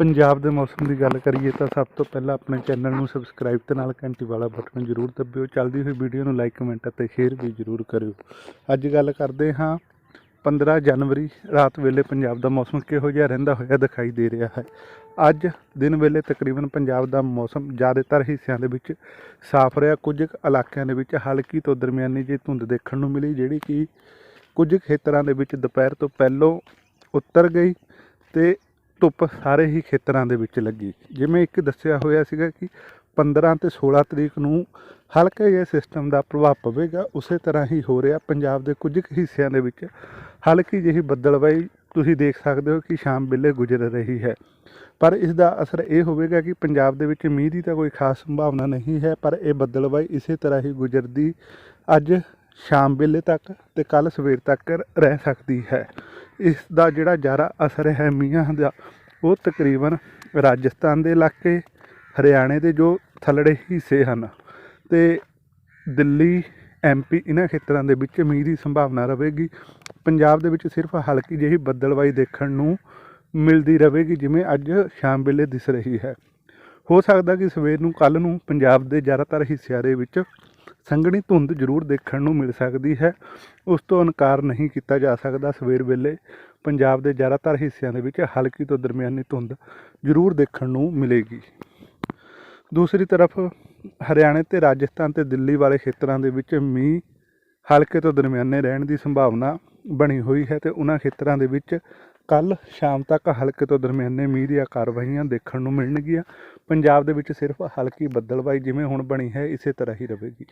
ਪੰਜਾਬ ਦੇ ਮੌਸਮ ਦੀ ਗੱਲ ਕਰੀਏ ਤਾਂ ਸਭ ਤੋਂ ਪਹਿਲਾਂ ਆਪਣੇ ਚੈਨਲ ਨੂੰ ਸਬਸਕ੍ਰਾਈਬ ਤੇ ਨਾਲ ਘੰਟੀ ਵਾਲਾ ਬਟਨ ਜ਼ਰੂਰ ਦਬਿਓ। ਚੱਲਦੀ ਹੋਈ ਵੀਡੀਓ ਨੂੰ ਲਾਈਕ, ਕਮੈਂਟ ਅਤੇ ਸ਼ੇਅਰ ਵੀ ਜ਼ਰੂਰ ਕਰਿਓ। ਅੱਜ ਗੱਲ ਕਰਦੇ ਹਾਂ 15 ਜਨਵਰੀ, ਰਾਤ ਵੇਲੇ ਪੰਜਾਬ ਦਾ ਮੌਸਮ ਕਿਹੋ ਜਿਹਾ ਰਹਿੰਦਾ ਹੋਇਆ ਦਿਖਾਈ ਦੇ ਰਿਹਾ ਹੈ। ਅੱਜ ਦਿਨ ਵੇਲੇ ਤਕਰੀਬਨ ਪੰਜਾਬ ਦਾ ਮੌਸਮ ਜ਼ਿਆਦਾਤਰ ਹਿੱਸਿਆਂ ਦੇ ਵਿੱਚ ਸਾਫ਼ ਰਿਹਾ। ਕੁਝ ਕੁ ਇਲਾਕਿਆਂ ਦੇ ਵਿੱਚ ਹਲਕੀ ਤੋਂ ਦਰਮਿਆਨੀ ਜਿਹੀ ਧੁੰਦ ਦੇਖਣ ਨੂੰ ਮਿਲੀ, ਜਿਹੜੀ ਕਿ ਕੁਝ ਖੇਤਰਾਂ ਦੇ ਵਿੱਚ ਦੁਪਹਿਰ ਤੋਂ ਪਹਿਲੋਂ ਉੱਤਰ ਗਈ ਤੇ ਧੁੱਪ ਸਾਰੇ ਹੀ ਖੇਤਰਾਂ ਦੇ ਵਿੱਚ ਲੱਗੀ। ਜਿਵੇਂ ਇੱਕ ਦੱਸਿਆ ਹੋਇਆ ਸੀਗਾ ਕਿ 15 ਤੇ 16 ਤਰੀਕ ਨੂੰ ਹਲਕੇ ਜਿਹੇ ਸਿਸਟਮ ਦਾ ਪ੍ਰਭਾਵ ਪਵੇਗਾ, ਉਸੇ ਤਰ੍ਹਾਂ ਹੀ ਹੋ ਰਿਹਾ ਪੰਜਾਬ ਦੇ ਕੁਝ ਕੁ ਹਿੱਸਿਆਂ ਦੇ ਵਿੱਚ। ਹਲਕੀ ਜਿਹੀ ਬੱਦਲਬਾਈ ਤੁਸੀਂ ਦੇਖ ਸਕਦੇ ਹੋ ਕਿ ਸ਼ਾਮ ਵੇਲੇ ਗੁਜ਼ਰ ਰਹੀ ਹੈ। ਪਰ ਇਸ ਦਾ ਅਸਰ ਇਹ ਹੋਵੇਗਾ ਕਿ ਪੰਜਾਬ ਦੇ ਵਿੱਚ ਮੀਂਹ ਦੀ ਤਾਂ ਕੋਈ ਖਾਸ ਸੰਭਾਵਨਾ ਨਹੀਂ ਹੈ, ਪਰ ਇਹ ਬੱਦਲਬਾਈ ਇਸੇ ਤਰ੍ਹਾਂ ਹੀ ਗੁਜ਼ਰਦੀ ਅੱਜ ਸ਼ਾਮ ਵੇਲੇ ਤੱਕ ਤੇ ਕੱਲ ਸਵੇਰ ਤੱਕ ਰਹਿ ਸਕਦੀ ਹੈ। ਇਸ ਦਾ ਜਿਹੜਾ ਜ਼ਿਆਦਾ ਅਸਰ ਹੈ ਮੀਂਹਾਂ ਦਾ ਉਹ ਤਕਰੀਬਨ ਰਾਜਸਥਾਨ ਦੇ ਇਲਾਕੇ, ਹਰਿਆਣੇ ਦੇ ਜੋ ਥੱਲੜੇ ਹਿੱਸੇ ਹਨ ਤੇ ਦਿੱਲੀ ਐਮਪੀ ਇਹਨਾਂ ਖੇਤਰਾਂ ਦੇ ਵਿੱਚ ਮੀਂਹ ਦੀ ਸੰਭਾਵਨਾ ਰਹੇਗੀ। ਪੰਜਾਬ ਦੇ ਵਿੱਚ ਸਿਰਫ ਹਲਕੀ ਜਿਹੀ ਬੱਦਲਬਾਈ ਦੇਖਣ ਨੂੰ ਮਿਲਦੀ ਰਹੇਗੀ, ਜਿਵੇਂ ਅੱਜ ਸ਼ਾਮ ਵੇਲੇ ਦਿਸ ਰਹੀ ਹੈ। ਹੋ ਸਕਦਾ ਕਿ ਸਵੇਰ ਨੂੰ ਕੱਲ ਨੂੰ ਪੰਜਾਬ ਦੇ ਜ਼ਿਆਦਾਤਰ ਹਿੱਸਿਆਂ ਦੇ ਵਿੱਚ ਸੰਘਣੀ ਧੁੰਦ ਜ਼ਰੂਰ ਦੇਖਣ ਨੂੰ ਮਿਲ ਸਕਦੀ ਹੈ। ਉਸ ਤੋਂ ਇਨਕਾਰ ਨਹੀਂ ਕੀਤਾ ਜਾ ਸਕਦਾ। ਸਵੇਰ ਵੇਲੇ ਪੰਜਾਬ ਦੇ ਜ਼ਿਆਦਾਤਰ ਹਿੱਸਿਆਂ ਦੇ ਵਿੱਚ ਹਲਕੀ ਤੋਂ ਦਰਮਿਆਨੀ ਧੁੰਦ ਜ਼ਰੂਰ ਦੇਖਣ ਨੂੰ ਮਿਲੇਗੀ। ਦੂਸਰੀ ਤਰਫ, ਹਰਿਆਣੇ ਤੇ ਰਾਜਸਥਾਨ ਤੇ ਦਿੱਲੀ ਵਾਲੇ ਖੇਤਰਾਂ ਦੇ ਵਿੱਚ ਮੀਂਹ ਹਲਕੇ ਤੋਂ ਦਰਮਿਆਨੇ ਰਹਿਣ ਦੀ ਸੰਭਾਵਨਾ ਬਣੀ ਹੋਈ ਹੈ ਤੇ ਉਹਨਾਂ ਖੇਤਰਾਂ ਦੇ ਵਿੱਚ ਕੱਲ ਸ਼ਾਮ ਤੱਕ ਹਲਕੇ ਤੋਂ ਦਰਮਿਆਨੇ ਮੀਂਹ ਦੀਆਂ ਕਾਰਵਾਈਆਂ ਦੇਖਣ ਨੂੰ ਮਿਲਣਗੀਆਂ। ਪੰਜਾਬ ਦੇ ਵਿੱਚ ਸਿਰਫ ਹਲਕੀ ਬੱਦਲਬਾਈ ਜਿਵੇਂ ਹੁਣ ਬਣੀ ਹੈ, ਇਸੇ ਤਰ੍ਹਾਂ ਹੀ ਰਹੇਗੀ।